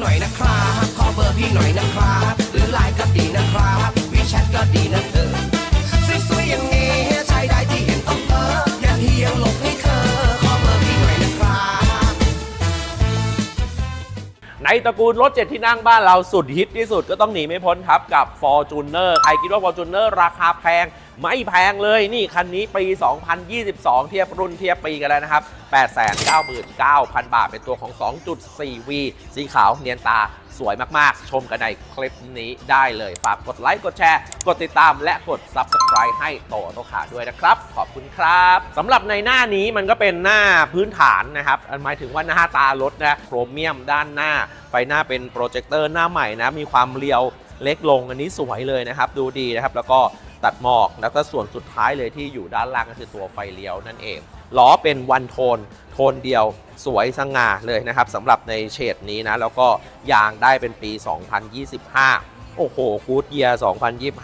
หน่อยนะครับขอเบอร์พี่หน่อยนะครับ หรือไลน์ก็ดีนะครับวีแชทก็ดีนะเธอสวยๆอย่างนี้ใช้ได้ที่เห็นต้องเอออย่าเที่ยวหลบให้เธอขอเบอร์พี่หน่อยนะครับ ในตระกูลรถเจ็ดที่นั่งบ้านเราสุดฮิตที่สุดก็ต้องหนีไม่พ้นครับกับ Fortuner ใครคิดว่า Fortuner ราคาแพง ไม่แพงเลยนี่คันนี้ปี 2022 เทียบรุ่นเทียบปีกันแล้วนะครับ 899,000 บาท เป็นตัวของ 2.4V สีขาวเนียนตาสวยมากๆ ชมกันในคลิปนี้ได้เลย ฝากกดไลค์ กดแชร์ กดติดตามและกด Subscribe ให้โตโตขาด้วยนะครับ ขอบคุณครับสำหรับในหน้านี้มันก็เป็นหน้าพื้นฐานนะครับหมายถึงว่าหน้าตารถนะโครเมียมด้านหน้า ไฟหน้าเป็นโปรเจคเตอร์หน้าใหม่นะ มีความเรียวเล็กลงอันนี้สวยเลยนะครับ ดูดีนะครับ แล้วก็ ตัดหมอก แล้วก็ส่วนสุดท้ายเลยที่อยู่ด้านล่างก็คือตัวไฟเลี้ยวนั่นเองล้อเป็นวันโทน โทนเดียวสวยสง่าเลยนะครับสำหรับในเฉดนี้นะ แล้วก็ยางได้เป็นปี 2025 โอ้โหกูดเยียร์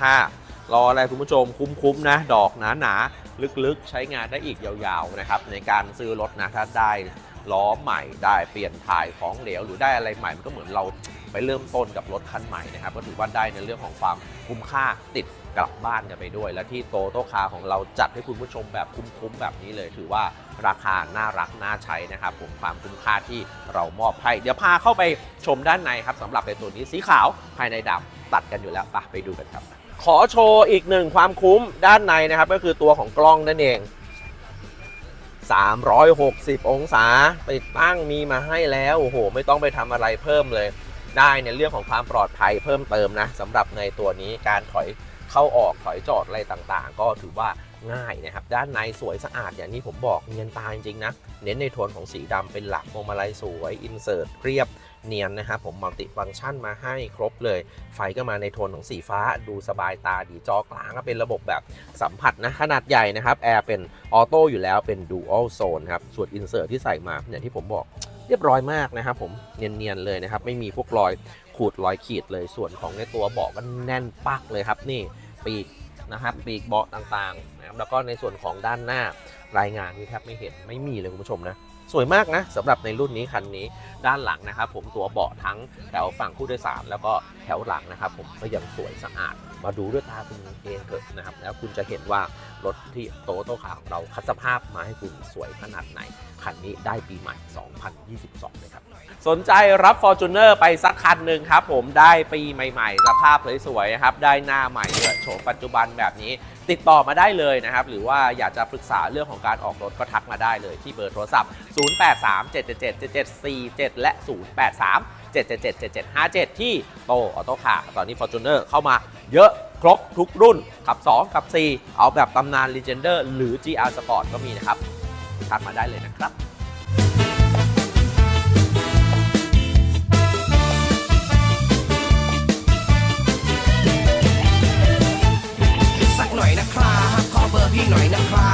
2025 รออะไรคุณผู้ชมคุ้มๆนะ ดอกหนาๆ ลึกๆ ใช้งานได้อีกยาวๆนะครับในการซื้อรถนะถ้าได้ล้อใหม่ได้เปลี่ยนถ่ายของเหลวหรือได้อะไรใหม่มันก็เหมือนเรา ไปเริ่มต้นกับรถคันใหม่นะครับก็ถือว่าได้ในเรื่องของความคุ้มค่าติดกลับบ้านกันไปด้วย และที่โตโต้คาของเราจัดให้คุณผู้ชมแบบคุ้มๆแบบนี้เลย ถือว่าราคาน่ารักน่าใช้นะครับผมความคุ้มค่าที่เรามอบให้ เดี๋ยวพาเข้าไปชมด้านในครับสำหรับในตัวนี้สีขาวภายในดำตัดกันอยู่แล้วไปไปดูกันครับ ขอโชว์อีกหนึ่งความคุ้มด้านในนะครับ ก็คือตัวของกล้องนั่นเอง 360 องศาติดตั้งมีมาให้แล้วโอ้โห ไม่ต้องไปทำอะไรเพิ่มเลย ได้ในเรื่องของความปลอดภัยเพิ่มเติมนะสำหรับในตัวนี้การถอยเข้าออกถอยจอดอะไรต่างๆ ก็ถือว่าง่ายนะครับ ด้านในสวยสะอาดอย่างที่ผมบอกเนียนตาจริงๆนะ เน้นในโทนของสีดำเป็นหลักพวงมาลัยสวย อินเสิร์ตเรียบเนียนนะครับผมมัลติฟังก์ชันมาให้ครบเลย ไฟก็มาในโทนของสีฟ้าดูสบายตาดีจอกลางก็เป็นระบบแบบสัมผัสนะ ขนาดใหญ่นะครับ แอร์เป็นออโต้อยู่แล้วเป็น Dual Zone ครับส่วนอินเสิร์ตที่ใส่มาอย่างที่ผมบอก เรียบร้อยมากนะครับผมเนียนๆเลยนะครับ ไม่มีพวกรอยขูดรอยขีดเลยส่วนของในตัวเบาะก็แน่นปักเลยครับนี่ปีกนะครับปีกเบาะต่างๆ นะครับแล้วก็ในส่วนของด้านหน้ารายงานนี่แทบไม่เห็นไม่มีเลยคุณผู้ชมนะสวยมากนะสำหรับในรุ่นนี้คันนี้ด้านหลังนะครับ ผมตัวเบาะทั้งแถวฝั่งผู้โดยสารแล้วก็แถวหลังนะครับ ผมก็ยังสวยสะอาด มาดูด้วยตาคุณเองเถอะนะครับ แล้วคุณจะเห็นว่ารถที่โตโต้คาของเราคัดสภาพมาให้คุณสวยขนาดไหน คันนี้ได้ปีใหม่ 2022 เลยครับ สนใจรับ Fortuner ไปสักคันหนึ่งครับ ผมได้ปีใหม่ ๆ สภาพสวยๆนะครับได้หน้าใหม่ด้วยโฉมปัจจุบันแบบนี้ ติดต่อมาได้เลยนะครับ หรือว่าอยากจะปรึกษาเรื่องของการออกรถก็ทักมาได้เลยที่เบอร์โทรศัพท์ 0837777747 และ 083 7777757 ที่โตออโต้คาร์ตอนนี้ Fortuner เข้ามาเยอะครบทุกรุ่นขับ 2 ขับ 4 เอาแบบตำนาน Legender หรือ GR Sport ก็มีนะครับ ทักมาได้เลยนะครับ China climb